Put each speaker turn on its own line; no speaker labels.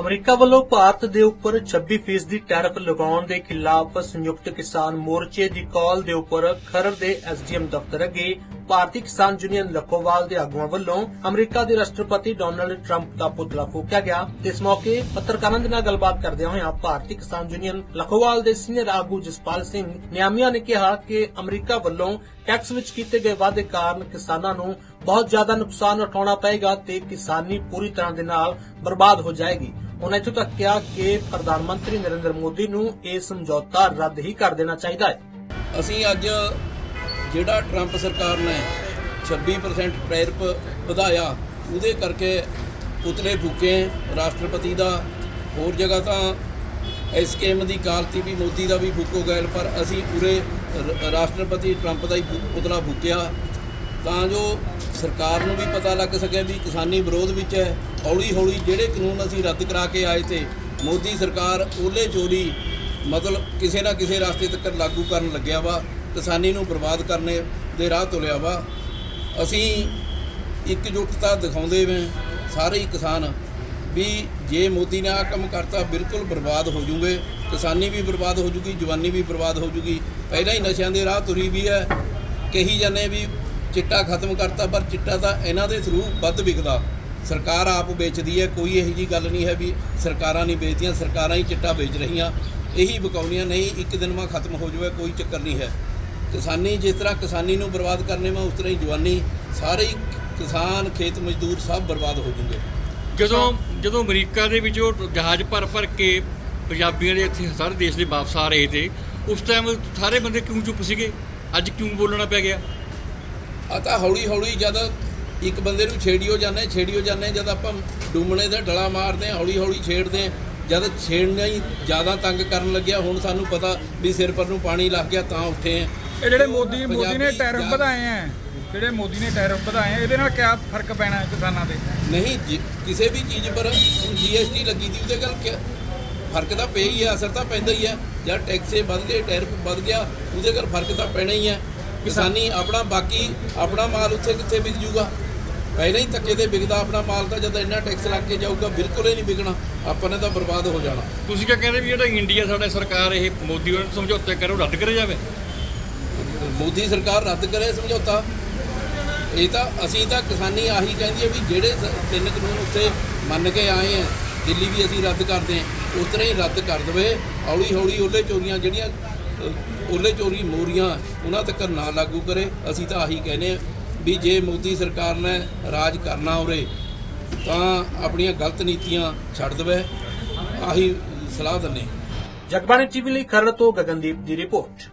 America ਵੱਲੋਂ ਭਾਰਤ ਦੇ ਉੱਪਰ 26% ਦੀ ਟੈਰਿਫ ਲਗਾਉਣ ਦੇ ਖਿਲਾਫ ਸੰਯੁਕਤ ਕਿਸਾਨ ਮੋਰਚੇ ਦੀ ਕਾਲ ਦੇ ਉੱਪਰ ਖਰੜ ਦੇ ਐਸਡੀਐਮ ਦਫ਼ਤਰ ਅੱਗੇ ਭਾਰਤੀ ਕਿਸਾਨ ਯੂਨੀਅਨ ਲਖੋਵਾਲ ਦੇ ਆਗੂਆਂ ਵੱਲੋਂ ਅਮਰੀਕਾ ਦੇ ਰਾਸ਼ਟਰਪਤੀ ਡੋਨਲਡ ਟਰੰਪ ਦਾ ਪੁਤਲਾ ਫੂਕਿਆ ਗਿਆ। ਇਸ ਮੌਕੇ ਪੱਤਰਕਾਰਾਂ ਦੇ ਨਾਲ ਗੱਲਬਾਤ ਕਰਦਿਆਂ ਹੋਇਆਂ ਭਾਰਤੀ ਕਿਸਾਨ ਯੂਨੀਅਨ ਲਖੋਵਾਲ ਦੇ ਸੀਨੀਅਰ ਆਗੂ ਜਸਪਾਲ ਸਿੰਘ ਨਿਆਮੀਆਂ ਨੇ ਕਿਹਾ ਕਿ ਅਮਰੀਕਾ ਵੱਲੋਂ ਟੈਕਸ ਵਿੱਚ ਕੀਤੇ ਗਏ ਵਾਅਦੇ ਕਾਰਨ ਕਿਸਾਨਾਂ ਨੂੰ ਬਹੁਤ ਜ਼ਿਆਦਾ ਨੁਕਸਾਨ ਉਠਾਉਣਾ ਪਏਗਾ ਤੇ ਕਿਸਾਨੀ ਪੂਰੀ ਤਰ੍ਹਾਂ ਦੇ ਨਾਲ ਬਰਬਾਦ ਹੋ ਜਾਏਗੀ। ਉਹਨਾਂ ਇੱਥੋਂ ਤੱਕ ਕਿਹਾ ਕਿ ਪ੍ਰਧਾਨ ਮੰਤਰੀ ਨਰਿੰਦਰ ਮੋਦੀ ਨੂੰ ਇਹ ਸਮਝੌਤਾ ਰੱਦ ਹੀ ਕਰ ਦੇਣਾ ਚਾਹੀਦਾ ਹੈ।
ਅਸੀਂ ਅੱਜ ਜਿਹੜਾ ਟਰੰਪ ਸਰਕਾਰ ਨੇ 26% ਟੈਰਿਫ ਵਧਾਇਆ, ਉਹਦੇ ਕਰਕੇ ਪੁਤਲੇ ਫੂਕੇ ਰਾਸ਼ਟਰਪਤੀ ਦਾ ਹੋਰ ਜਗ੍ਹਾ ਤਾਂ ਇਸ ਐਸਕੇਐਮ ਦੀ ਕਾਲਤੀ ਵੀ ਮੋਦੀ ਦਾ ਵੀ ਫੂਕੋ ਗੈਲ, ਪਰ ਅਸੀਂ ਪੂਰੇ ਰਾਸ਼ਟਰਪਤੀ ਟਰੰਪ ਦਾ ਹੀ ਪੁਤਲਾ ਫੂਕਿਆ। ਤਾਂ ਜੋ ਸਰਕਾਰ ਨੂੰ ਵੀ ਪਤਾ ਲੱਗ ਸਕੇ ਵੀ ਕਿਸਾਨੀ ਵਿਰੋਧ ਵਿੱਚ ਹੈ ਹੌਲੀ ਹੌਲੀ ਜਿਹੜੇ ਕਾਨੂੰਨ ਅਸੀਂ ਰੱਦ ਕਰਾ ਕੇ ਆਏ ਤੇ ਮੋਦੀ ਸਰਕਾਰ ਉਹਲੇ ਚੋਰੀ ਮਤਲਬ ਕਿਸੇ ਨਾ ਕਿਸੇ ਰਸਤੇ ਤੱਕ ਲਾਗੂ ਕਰਨ ਲੱਗਿਆ ਵਾ, ਕਿਸਾਨੀ ਨੂੰ ਬਰਬਾਦ ਕਰਨੇ ਦੇ ਰਾਹ ਤੁਲਿਆ ਵਾ। ਅਸੀਂ ਇਕਜੁੱਟਤਾ ਦਿਖਾਉਂਦੇ ਵੇ ਸਾਰੇ ਹੀ ਕਿਸਾਨ ਵੀ ਜੇ ਮੋਦੀ ਨੇ ਆ ਕੰਮ ਕਰਤਾ, ਬਿਲਕੁਲ ਬਰਬਾਦ ਹੋ ਜੂਗੇ। ਕਿਸਾਨੀ ਵੀ ਬਰਬਾਦ ਹੋ ਜੂਗੀ, ਜਵਾਨੀ ਵੀ ਬਰਬਾਦ ਹੋ ਜੂਗੀ। ਪਹਿਲਾਂ ਹੀ ਨਸ਼ਿਆਂ ਦੇ ਰਾਹ ਤੁਰੀ ਵੀ ਹੈ। ਕਹੀ ਜਾਂਦੇ ਵੀ ਚਿੱਟਾ ਖਤਮ ਕਰਤਾ, ਪਰ ਚਿੱਟਾ ਤਾਂ ਇਹਨਾਂ ਦੇ ਥਰੂ ਵੱਧ ਵਿਕਦਾ। ਸਰਕਾਰ ਆਪ ਵੇਚਦੀ ਹੈ, ਕੋਈ ਇਹੋ ਜੀ ਗੱਲ ਨਹੀਂ ਹੈ ਵੀ ਸਰਕਾਰਾਂ ਨਹੀਂ ਵੇਚਦੀਆਂ, ਸਰਕਾਰਾਂ ਹੀ ਚਿੱਟਾ ਵੇਚ ਰਹੀਆਂ। ਇਹੀ ਬਕਾਉਣੀਆਂ ਨਹੀਂ, ਇੱਕ ਦਿਨ ਮਾ ਖਤਮ ਹੋ ਜਾਵੇ, ਕੋਈ ਚੱਕਰ ਨਹੀਂ ਹੈ। ਕਿਸਾਨੀ, ਜਿਸ ਤਰ੍ਹਾਂ ਕਿਸਾਨੀ ਨੂੰ ਬਰਬਾਦ ਕਰਨੇ ਮੈਂ ਉਸ ਤਰ੍ਹਾਂ ਹੀ ਜਵਾਨੀ, ਸਾਰੇ ਹੀ ਕਿਸਾਨ, ਖੇਤ ਮਜ਼ਦੂਰ ਸਭ ਬਰਬਾਦ ਹੋ ਜੂਗੇ
ਜਦੋਂ ਜਦੋਂ ਅਮਰੀਕਾ ਦੇ ਵਿੱਚ ਉਹ ਜਹਾਜ਼ ਭਰ ਭਰ ਕੇ ਪੰਜਾਬੀਆਂ ਦੇ ਇੱਥੇ ਸਾਰੇ ਦੇਸ਼ ਦੇ ਵਾਪਸ ਆ ਰਹੇ ਤੇ, ਉਸ ਟਾਈਮ ਸਾਰੇ ਬੰਦੇ ਕਿਉਂ ਚੁੱਪ ਸੀਗੇ? ਅੱਜ ਕਿਉਂ ਬੋਲਣਾ ਪੈ ਗਿਆ?
ਆ ਤਾਂ ਹੌਲੀ ਹੌਲੀ ਜਦ ਇੱਕ ਬੰਦੇ ਨੂੰ ਛੇੜਿਓ ਜਾਂਦੇ ਛੇੜਿਓ ਜਾਂਦੇ ਜਦ ਆਪਾਂ ਡੂਮਣੇ ਦਾ ਡਲਾ ਮਾਰਦੇ ਹਾਂ ਹੌਲੀ ਹੌਲੀ ਛੇੜਦੇ ਹਾਂ ਜਦ ਛੇੜਨਾ ਹੀ ਜ਼ਿਆਦਾ ਤੰਗ ਕਰਨ ਲੱਗਿਆ ਹੁਣ ਸਾਨੂੰ ਪਤਾ ਵੀ ਸਿਰ ਪਰ ਨੂੰ ਪਾਣੀ ਲੱਗ ਗਿਆ ਤਾਂ ਉੱਠੇ ਆ
ਇਹ ਜਿਹੜੇ ਮੋਦੀ ਮੋਦੀ ਨੇ ਟੈਰਿਫ ਵਧਾਏ ਆ ਜਿਹੜੇ ਮੋਦੀ ਨੇ ਟੈਰਿਫ ਵਧਾਏ ਆ ਇਹਦੇ ਨਾਲ ਕਿਆ ਫ਼ਰਕ ਪੈਣਾ ਹੈ ਕਿਸਾਨਾਂ ਤੇ
ਨਹੀਂ ਕਿਸੇ ਵੀ ਚੀਜ਼ ਪਰ ਜੀਐਸਟੀ ਲੱਗੀ ਦੀ ਉਹਦੇ ਗੱਲ ਕਿਆ ਫ਼ਰਕ ਤਾਂ ਪਿਆ ਹੀ ਹੈ ਅਸਰ ਤਾਂ ਪੈਂਦਾ ਹੀ ਹੈ ਜਦ ਟੈਕਸੇ ਵੱਧ ਗਏ ਟੈਰਿਫ ਵੱਧ ਗਿਆ ਉਹਦੇ ਕਰ ਫ਼ਰਕ ਤਾਂ ਪੈਣਾ ਹੀ ਹੈ ਕਿਸਾਨੀ ਆਪਣਾ ਬਾਕੀ ਆਪਣਾ ਮਾਲ ਉੱਥੇ ਕਿੱਥੇ ਵਿਕ ਜੂਗਾ? ਪਹਿਲਾਂ ਹੀ ਧੱਕੇ ਤੇ ਵਿਕਦਾ ਆਪਣਾ ਮਾਲ ਤਾਂ ਜਦ ਇੰਨਾ ਟੈਕਸ ਲੱਗ ਕੇ ਜਾਊਗਾ ਬਿਲਕੁਲ ਹੀ ਨਹੀਂ ਵਿਕਣਾ। ਆਪਾਂ ਨੇ ਤਾਂ ਬਰਬਾਦ ਹੋ ਜਾਣਾ।
ਤੁਸੀਂ ਕਿਆ ਕਹਿੰਦੇ ਵੀ ਜਿਹੜਾ ਇੰਡੀਆ ਸਾਡਾ ਸਰਕਾਰ ਇਹ ਮੋਦੀ ਉਹਨਾਂ ਸਮਝੌਤੇ ਕਰੋ ਰੱਦ ਕਰਿਆ ਜਾਵੇ?
ਮੋਦੀ ਸਰਕਾਰ ਰੱਦ ਕਰੇ ਸਮਝੌਤਾ। ਇਹ ਤਾਂ ਅਸੀਂ ਤਾਂ ਕਿਸਾਨੀ ਆਹੀ ਕਹਿੰਦੀ ਹੈ ਵੀ ਜਿਹੜੇ ਤਿੰਨ ਕਾਨੂੰਨ ਉੱਥੇ ਮੰਨ ਕੇ ਆਏ ਆ ਦਿੱਲੀ ਵੀ ਅਸੀਂ ਰੱਦ ਕਰਦੇ ਹਾਂ ਉਸ ਤਰ੍ਹਾਂ ਹੀ ਰੱਦ ਕਰ ਦਵੇ ਹੌਲੀ ਹੌਲੀ ਉਹਲੇ ਚੋਰੀਆਂ ਜਿਹੜੀਆਂ ਉਹਲੇ ਚੋਰੀ ਮੋਰੀਆਂ ਉਹਨਾਂ ਤੱਕ ਨਾ ਲਾਗੂ ਕਰੇ। ਅਸੀਂ ਤਾਂ ਆਹੀ ਕਹਿੰਦੇ ਆ ਵੀ ਜੇ ਮੋਦੀ ਸਰਕਾਰ ਨੇ ਰਾਜ ਕਰਨਾ ਉਰੇ ਤਾਂ ਆਪਣੀਆਂ ਗਲਤ ਨੀਤੀਆਂ ਛੱਡ ਦੇਵੇ। ਆਹੀ ਸਲਾਹ ਦਿੰਦੇ
ਜਗਬਾਣੀ ਟੀਵੀ ਲਈ ਖਰੜ ਤੋਂ ਗਗਨਦੀਪ ਦੀ ਰਿਪੋਰਟ।